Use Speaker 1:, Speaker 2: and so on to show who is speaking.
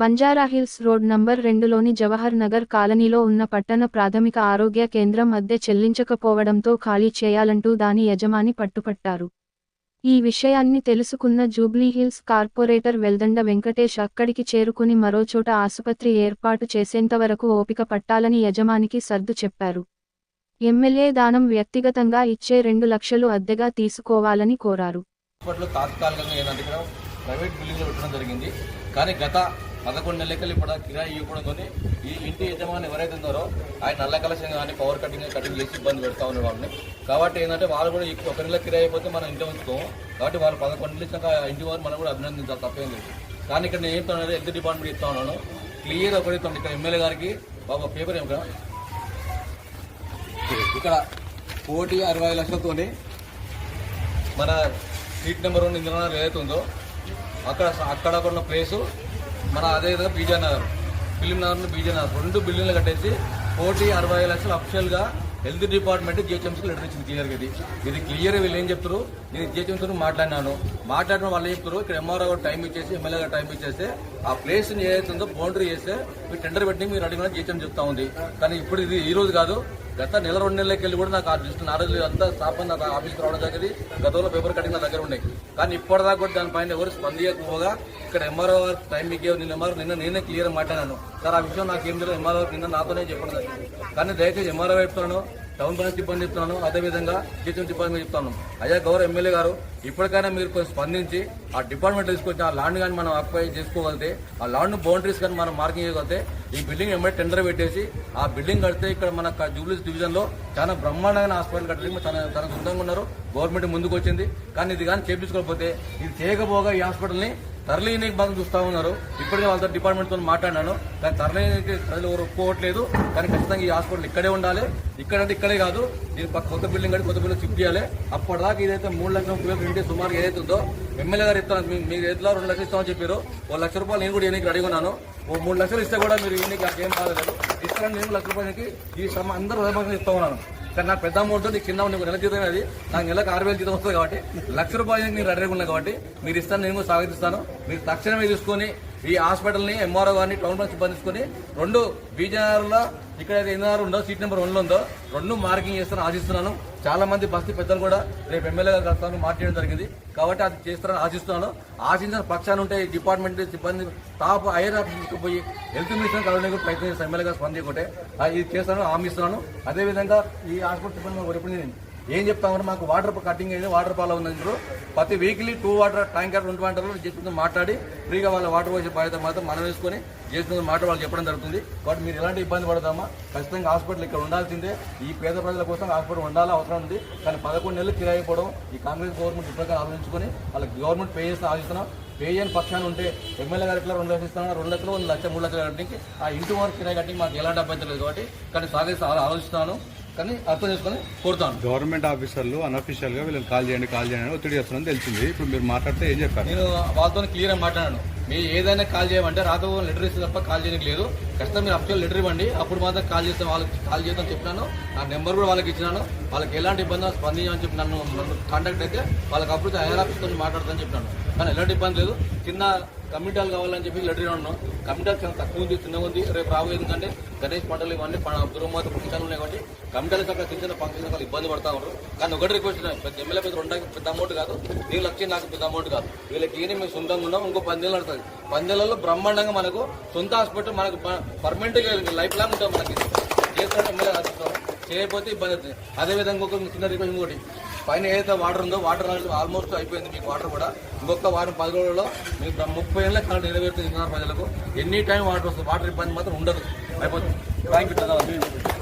Speaker 1: Banjara Hills road number రెండులోని జవహర్ నగర్ కాలనీలో ఉన్న పట్టణ ప్రాథమిక ఆరోగ్య కేంద్రం అద్దె చెల్లించకపోవడంతో ఖాళీ చేయాలంటూ దాని యజమాని పట్టుపట్టారు. ఈ విషయాన్ని తెలుసుకున్న జూబ్లీహిల్స్ కార్పొరేటర్ వెల్దండ వెంకటేష్ అక్కడికి చేరుకుని మరోచోట ఆసుపత్రి ఏర్పాటు చేసేంతవరకు ఓపిక పట్టాలని యజమానికి సర్దు చెప్పారు. ఎమ్మెల్యే దానం వ్యక్తిగతంగా ఇచ్చే రెండు లక్షలు అద్దెగా తీసుకోవాలని కోరారు.
Speaker 2: తాత్కాలికంగా ప్రైవేట్ పెట్టడం జరిగింది. కానీ గత పదకొండు లెక్కలు ఇప్పుడు కిరాయి ఇవ్వడంతో ఈ ఇంటి యజమాని ఎవరైతే ఉన్నారో ఆయన నల్ల కలెక్షన్ కానీ పవర్ కటింగ్ కటింగ్ చేసి ఇబ్బంది పెడతా ఉన్నారు వాళ్ళని. కాబట్టి ఏంటంటే వాళ్ళు కూడా ఒక నెల కిరాయి అయిపోతే మనం ఇంట్లో ఉంచుకోము. కాబట్టి వాళ్ళు పదకొండు నెలలు ఇచ్చాక ఇంటి వారు మనం కూడా అభినందించాలి తప్పేం లేదు. కానీ ఇక్కడ నేను చెప్తాను హెల్త్ డిపార్ట్మెంట్ ఇస్తా ఉన్నాను. క్లియర్ ఒకటి ఇస్తాను ఇక్కడ ఎమ్మెల్యే గారికి బాబా పేపర్ ఏమిటా ఇక్కడ కోటి అరవై లక్షలతోని మన సీట్ నెంబర్ వన్ ఇంద్రనగర్ ఏదైతే ఉందో అక్కడ అక్కడ ఉన్న ప్లేసు మన అదేవిధంగా BJ Nagar film Nagar BJ Nagar రెండు బిల్డింగ్లు కట్టేసి కోటి అరవై లక్షలు అఫిషియల్గా హెల్త్ డిపార్ట్మెంట్ జిహెచ్ఎంసీకి లెటర్ ఇచ్చింది క్లియర్గా ఇది. ఇది క్లియర్ వీళ్ళు ఏం చెప్తారు నేను జిహెచ్ఎంసీతో మాట్లాడినాను. మాట్లాడిన వాళ్ళు చెప్తారు ఇక్కడ ఎంఆర్ఓ గారు టైం ఇచ్చేసి ఎమ్మెల్యే గారు టైం ఇచ్చేస్తే ఆ ప్లేస్ ఏదైతే ఉందో బౌండరీ చేస్తే మీరు టెండర్ పెట్టి మీరు అడిగిన జిహెచ్ఎం చెప్తా ఉంది. కానీ ఇప్పుడు ఇది ఈ రోజు కాదు. గత నెల రెండు నెలలకి వెళ్ళి కూడా నాకు ఆ లిస్ట్ నాలెడ్జ్ అంతా స్థాపన నాకు ఆఫీస్కి రావడం జరిగింది. గతంలో పేపర్ కటింగ్ నా దగ్గర ఉన్నాయి కానీ ఇప్పటిదాకా కూడా దానిపైన ఎవరు స్పందించకపోగా ఇక్కడ ఎంఆర్ఓ టైం మీకు నిన్న ఎంఆర్ఓ నిన్న నేనే క్లియర్ మాట్లాడాను. సార్ ఆ విషయం నాకు ఏం తెలియదు. ఎంఆర్ఓ నిన్న నాతోనే చెప్పడం జరిగింది. కానీ దయచేసి ఎంఆర్ఓ చెప్తున్నాను టౌన్ ప్లాన్ సిబ్బంది చెప్తున్నాను అదేవిధంగా టీచర్ డిపార్ట్మెంట్ చెప్తాను అయ్యా గౌరవ ఎమ్మెల్యే గారు ఇప్పటికైనా మీరు కొంచెం స్పందించి ఆ డిపార్ట్మెంట్ తీసుకొచ్చి ఆ ల్యాండ్ కానీ మనం ఆక్యుపై చేసుకోగలిగితే ఆ ల్యాండ్ బౌండరీస్ కానీ మనం మార్కింగ్ చేయగలిగితే ఈ బిల్డింగ్ ఎమ్మెల్యే టెండర్ పెట్టేసి ఆ బిల్డింగ్ కడితే ఇక్కడ మన జూబ్లీస్ డివిజన్లో చాలా బ్రహ్మాండమైన హాస్పిటల్ కట్టడానికి తన చాలా సొంతంగా ఉన్నారు. గవర్నమెంట్ ముందుకు వచ్చింది కానీ ఇది కానీ చేపించుకోకపోతే ఇది చేయకపోగా ఈ హాస్పిటల్ని తరలినికి బాగా చూస్తా ఉన్నారు. ఇప్పటికే వాళ్ళతో డిపార్ట్మెంట్తో మాట్లాడినాను. కానీ తరలినికి ప్రజలు ఎవరు ఒప్పుకోవట్లేదు. కానీ ఖచ్చితంగా ఈ హాస్పిటల్ ఇక్కడే ఉండాలి. ఇక్కడంటే ఇక్కడే కాదు. దీని పక్క కొత్త బిల్డింగ్ కట్టి కొత్త బిల్డింగ్ షిఫ్ట్ చేయాలి. అప్పటిదాకా ఇదైతే మూడు లక్షల ముప్పై వేలు ఇంటి సుమారు ఏదైతే ఉందో ఎమ్మెల్యే గారు ఇస్తాను. మీ- మీరు ఎట్లా రెండు లక్షలు ఇస్తామని చెప్పారు. ఓ లక్ష రూపాయలు నేను కూడా ఎన్నికి రెడీగా ఉన్నాను. ఓ మూడు లక్షలు ఇస్తే కూడా మీరు ఎన్నికి ఏం బాధలేదు ఇస్తాను నేను లక్ష రూపాయలకి ఈ శ్రమ అందరూ ఇస్తా ఉన్నాను. కానీ నాకు పెద్ద అమౌంట్ నీకు కింద నీకు నెల జీతం అది. నాకు నెలకు ఆరు వేల జీతం వస్తుంది కాబట్టి లక్ష రూపాయలు నేను రెడీగా ఉన్నా కాబట్టి మీరు ఇస్తాను నేను కూడా స్వాగతిస్తాను. మీరు తక్షణమే తీసుకొని ఈ హాస్పిటల్ని ఎంఆర్ఓ గారిని టౌన్ ప్లాన్ సిబ్బంది రెండు బీజనగర్లో ఇక్కడ ఎన్ఆర్ ఉందో సీట్ నెంబర్ వన్లో ఉందో రెండు మార్కింగ్ చేస్తాను ఆశిస్తున్నాను. చాలా మంది బస్తీ పెద్దలు కూడా రేపు ఎమ్మెల్యే గారు కలుస్తాను మాట్లాడడం జరిగింది. కాబట్టి అది చేస్తారని ఆశిస్తున్నాను. ఆశించిన పక్షాలు ఉంటే ఈ డిపార్ట్మెంట్ సిబ్బంది టాప్ హైయర్ ఆఫీస్కి పోయి హెల్త్ మినిస్టర్ కలవడానికి ప్రయత్నం చేస్తాను ఎమ్మెల్యే గారు స్పందించుకుంటే. ఇది చేస్తాను హామీ ఇస్తున్నాను. అదేవిధంగా ఈ హాస్పిటల్ సిబ్బంది ఎప్పుడు నేను ఏం చెప్తామంటే మాకు వాటర్ కటింగ్ అయింది వాటర్ పాల ఉంది. ఇప్పుడు ప్రతి వీక్లీ టూ వాటర్ ట్యాంకర్ రెండు వాటర్లు చేస్తున్న మాట్లాడి ఫ్రీగా వాళ్ళ వాటర్ పోసే బాధ్యత మాత్రం మనం వేసుకొని చేస్తున్న మాట వాళ్ళు చెప్పడం జరుగుతుంది. కాబట్టి మీరు ఎలాంటి ఇబ్బంది పడదామా ఖచ్చితంగా హాస్పిటల్ ఇక్కడ ఉండాల్సిందే. ఈ పేద ప్రజల కోసం హాస్పిటల్ ఉండాలి అవసరం ఉంది. కానీ పదకొండు నెలలు కిరాయి పోవడం ఈ కాంగ్రెస్ గవర్నమెంట్ ఇప్పటికే ఆలోచించుకొని వాళ్ళకి గవర్నమెంట్ పే చేస్తే ఆలోచిస్తున్నాం. పే చేయని పక్షాన్ని ఉంటే ఎమ్మెల్యే గారు ఇట్లా రెండు లక్షలు ఇస్తాను రెండు లక్షలు లక్ష మూడు లక్షలు కట్టడానికి ఆ ఇంటి వరకు కిరాయి కట్టి మాకు ఎలాంటి అభ్యంతరం లేదు కాబట్టి కానీ సాగేసి ఆలోచిస్తాను కానీ అర్థం చేసుకొని కోరుతాను.
Speaker 3: గవర్నమెంట్ ఆఫీసర్లు అన్అఫీషియల్గా వీళ్ళని కాల్ చేయండి కాల్ చేయండి ఒత్తిడి చేస్తున్నారని తెలిసింది. ఇప్పుడు మీరు మాట్లాడితే ఏం చెప్పారు?
Speaker 2: నేను వాళ్ళతో క్లియర్ మాట్లాడాను. మీరు ఏదైనా కాల్ చేయమంటే రాతో లెటర్ ఇస్తే తప్ప కాల్ చేయడానికి లేదు. ఖచ్చితంగా మీరు అఫ్షియల్ లెటర్ ఇవ్వండి. అప్పుడు మాత్రం కాల్ చేస్తే వాళ్ళకి కాల్ చేద్దాం చెప్పినాను. నా నెంబర్ కూడా వాళ్ళకి ఇచ్చినాను. వాళ్ళకి ఎలాంటి ఇబ్బంది స్పందించని చెప్పి నన్ను కాంటాక్ట్ అయితే వాళ్ళకి అప్పుడు హైర్ ఆఫీస్తో మాట్లాడతానని చెప్పినాను. కానీ ఎలాంటి ఇబ్బంది లేదు. చిన్న కమిటాలు కావాలని చెప్పి లెటర్ ఉన్నాం కమిటాలు చాలా తక్కువ ఉంది చిన్నగా ఉంది. రేపు రాబోయే ఎందుకంటే గణేష్ పంటలు ఇవన్నీ దుర్మాత ఫంక్షన్లు ఉన్నాయి కాబట్టి కమిటాలు అక్కడ చిన్న చిన్న ఫంక్షన్ వాళ్ళు ఇబ్బంది పడతా ఉంటారు కానీ ఒకటి రిక్వెస్ట్ పెద్ద ఎమ్మెల్యే పెద్ద రెండు పెద్ద అమౌంట్ కాదు. వీళ్ళు వచ్చి నాకు పెద్ద అమౌంట్ కాదు. వీళ్ళకి ఏమి మేము సొంతంగా ఉన్నాం ఇంకో పందేళ్ళు నడుతుంది పందేళ్ళలో బ్రహ్మాండంగా మనకు సొంత హాస్పిటల్ మనకు పర్మనెంట్గా లైఫ్ లాంగ్ ఉంటాం మనకి. చేస్తున్న ఎమ్మెల్యే చేయకపోతే ఇబ్బంది అవుతుంది. అదేవిధంగా ఒక చిన్న రిక్వెస్ట్ ఇంకోటి పైన ఏదైతే వాటర్ ఉందో వాటర్ ఆల్మోస్ట్ అయిపోయింది మీకు వాటర్ కూడా. ఇంకొక వారం పది రోజుల్లో మీకు ముప్పై ఏళ్ళ కరెంట్ నెరవేరుతుంది ప్రజలకు. ఎనీ టైం వాటర్ వస్తుంది. వాటర్ ఇబ్బంది మాత్రం ఉండదు. అయిపోతుంది. Thank you